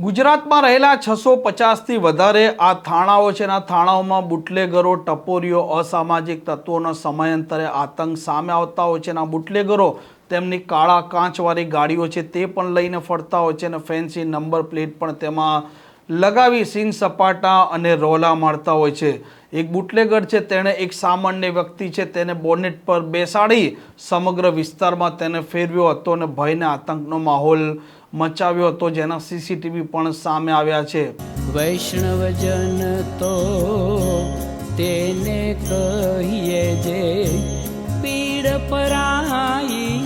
ગુજરાતમાં રહેલા છસો પચાસથી વધારે આ થાણાઓ છે આ થાણાઓમાં બુટલેગરો, ટપોરીઓ, અસામાજિક તત્વોના સમયાંતરે આતંક સામે આવતા હોય છે અને આ બુટલેગરો તેમની કાળા કાચવાળી ગાડીઓ છે તે પણ લઈને ફરતા હોય છે અને ફેન્સી નંબર પ્લેટ પણ તેમાં લગાવી સીન સપાટા અને રોલા મારતા હોય છે. એક બુટલેગર છે, તેણે એક સામાન્ય વ્યક્તિ છે, તેને બોનેટ પર બેસાડી સમગ્ર વિસ્તારમાં તેને ફેરવ્યો હતો અને ભયને આતંકનો માહોલ મચાવ્યો હતો, જેના સીસીટીવી પણ સામે આવ્યા છે. વૈષ્ણવજન તો તેને કહીએ જે પીડ પરાઈ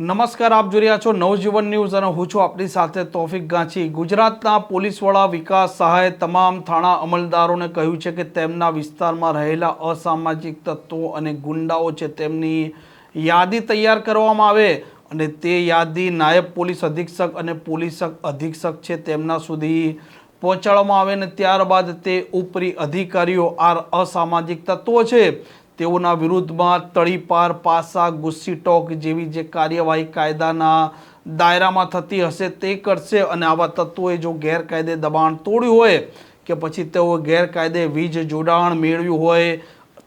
નમસ્કાર, આપ જોઈ રહ્યા છો નવજીવન ન્યૂઝ અને હું છું આપણી સાથે તોફિક ગાંચી. ગુજરાતના પોલીસ વડા વિકાસ સહાયે તમામ થાણા અમલદારોને કહ્યું છે કે તેમના વિસ્તારમાં રહેલા અસામાજિક તત્વો અને ગુંડાઓ છે તેમની યાદી તૈયાર કરવામાં આવે અને તે યાદી નાયબ પોલીસ અધિક્ષક અને પોલીસ અધિક્ષક છે તેમના સુધી પહોંચાડવામાં આવે ને ત્યારબાદ તે ઉપરી અધિકારીઓ આ અસામાજિક તત્વો છે તેઓના વિરુદ્ધમાં તળીપાર, પાસા, ગુસ્સી ટોક જેવી જે કાર્યવાહી કાયદાના દાયરામાં થતી હશે તે કરશે અને આવા તત્વોએ જો ગેરકાયદે દબાણ તોડ્યું હોય કે પછી તેઓ ગેરકાયદે વીજ જોડાણ મેળવ્યું હોય,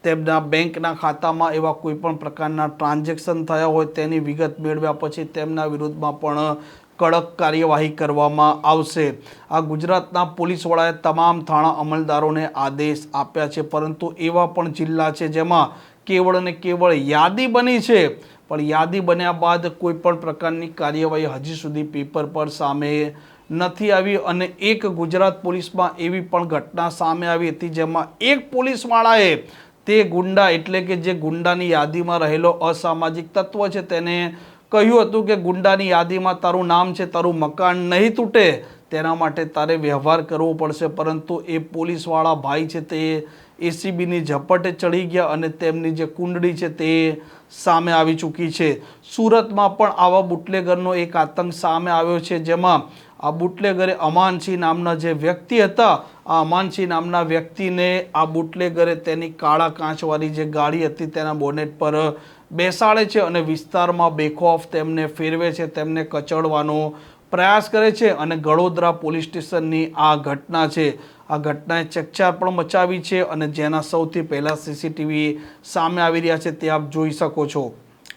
તેમના બેંકના ખાતામાં એવા કોઈપણ પ્રકારના ટ્રાન્ઝેક્શન થયા હોય તેની વિગત મેળવ્યા પછી તેમના વિરુદ્ધમાં પણ કડક કાર્યવાહી કરવામાં આવશે. આ ગુજરાતના પોલીસ વડાએ તમામ થાણા અમલદારોને આદેશ આપ્યા છે. પરંતુ એવા પણ જિલ્લા છે જેમાં કેવળ અને કેવળ યાદી બની છે. પણ યાદી બન્યા બાદ કોઈ પણ પ્રકારની કાર્યવાહી હજી સુધી પેપર પર સામે નથી આવી અને એક ગુજરાત પોલીસમાં એવી પણ ઘટના સામે આવી હતી જેમાં એક પોલીસવાળાએ તે ગુંડા એટલે કે જે ગુંડાની યાદીમાં રહેલો અસામાજિક તત્વ છે તેને કહ્યું હતું કે ગુંડાની યાદીમાં તારું નામ છે, તારું મકાન નહીં તૂટે, તેના માટે તારે વ્યવહાર કરવો પડશે. પરંતુ એ પોલીસવાળા ભાઈ છે તે એસીબીની ઝપટે ચડી ગયા અને તેમની જે કુંડળી છે તે સામે આવી ચૂકી છે. સુરતમાં પણ આવા બુટલેગરનો એક આતંક સામે આવ્યો છે, જેમાં આ બુટલેગરે અમાનસિંહ નામના જે વ્યક્તિ હતા, આ અમાનસિંહ નામના વ્યક્તિને આ બુટલેગરે તેની કાળા કાચવાળી જે ગાડી હતી તેના બોનેટ પર બેસાડે છે અને વિસ્તારમાં બેખોફ તેમને ફેરવે છે, તેમને કચડવાનો પ્રયાસ કરે છે અને ગળોદરા પોલીસ સ્ટેશનની આ ઘટના છે. આ ઘટનાએ ચકચાર પણ મચાવી છે અને જેના સૌથી પહેલાં સીસીટીવી સામે આવી રહ્યા છે તે આપ જોઈ શકો છો.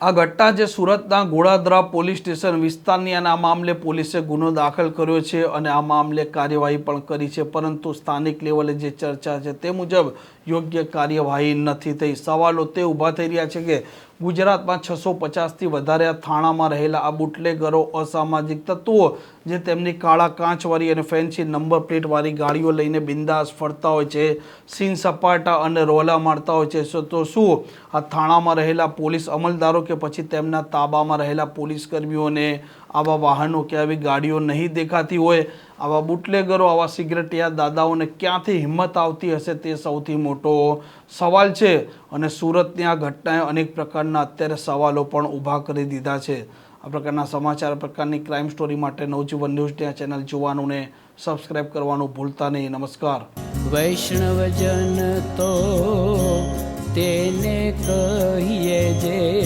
આ ઘટના જે સુરતના ઘોડાદરા પોલીસ સ્ટેશન વિસ્તારની અને આ મામલે પોલીસે ગુનો દાખલ કર્યો છે અને આ મામલે કાર્યવાહી પણ કરી છે. પરંતુ સ્થાનિક લેવલે જે ચર્ચા છે તે મુજબ યોગ્ય કાર્યવાહી નથી થઈ. સવાલો તે ઊભા થઈ રહ્યા છે કે ગુજરાતમાં છસો પચાસથી વધારે થાણામાં રહેલા આ બુટલેગરો અસામાજિક તત્વો જે તેમની કાળા કાચવાળી અને ફેન્સી નંબર પ્લેટવાળી ગાડીઓ લઈને બિંદાસ ફરતા હોય છે, સીન સપાટા અને રોલા મારતા હોય છે. તો શું આ થાણામાં રહેલા પોલીસ અમલદારો કે પછી તેમના તાબામાં રહેલા પોલીસ કર્મીઓને આવા વાહનો કે આવી ગાડીઓ નહીં દેખાતી હોય, આવા બુટલેગરો, આવા સિગરેટિયા દાદાઓને ક્યાંથી હિંમત આવતી હશે તે સૌથી મોટો સવાલ છે. અને સુરતની આ ઘટનાએ અનેક પ્રકારના અત્યારે સવાલો પણ ઊભા કરી દીધા છે. આ પ્રકારના સમાચાર પ્રકારની ક્રાઇમ સ્ટોરી માટે નવજીવન ન્યૂઝની આ ચેનલ જોવાનું ને સબસ્ક્રાઇબ કરવાનું ભૂલતા નહીં. નમસ્કાર. વૈષ્ણવજન તો તેને કહીએ જે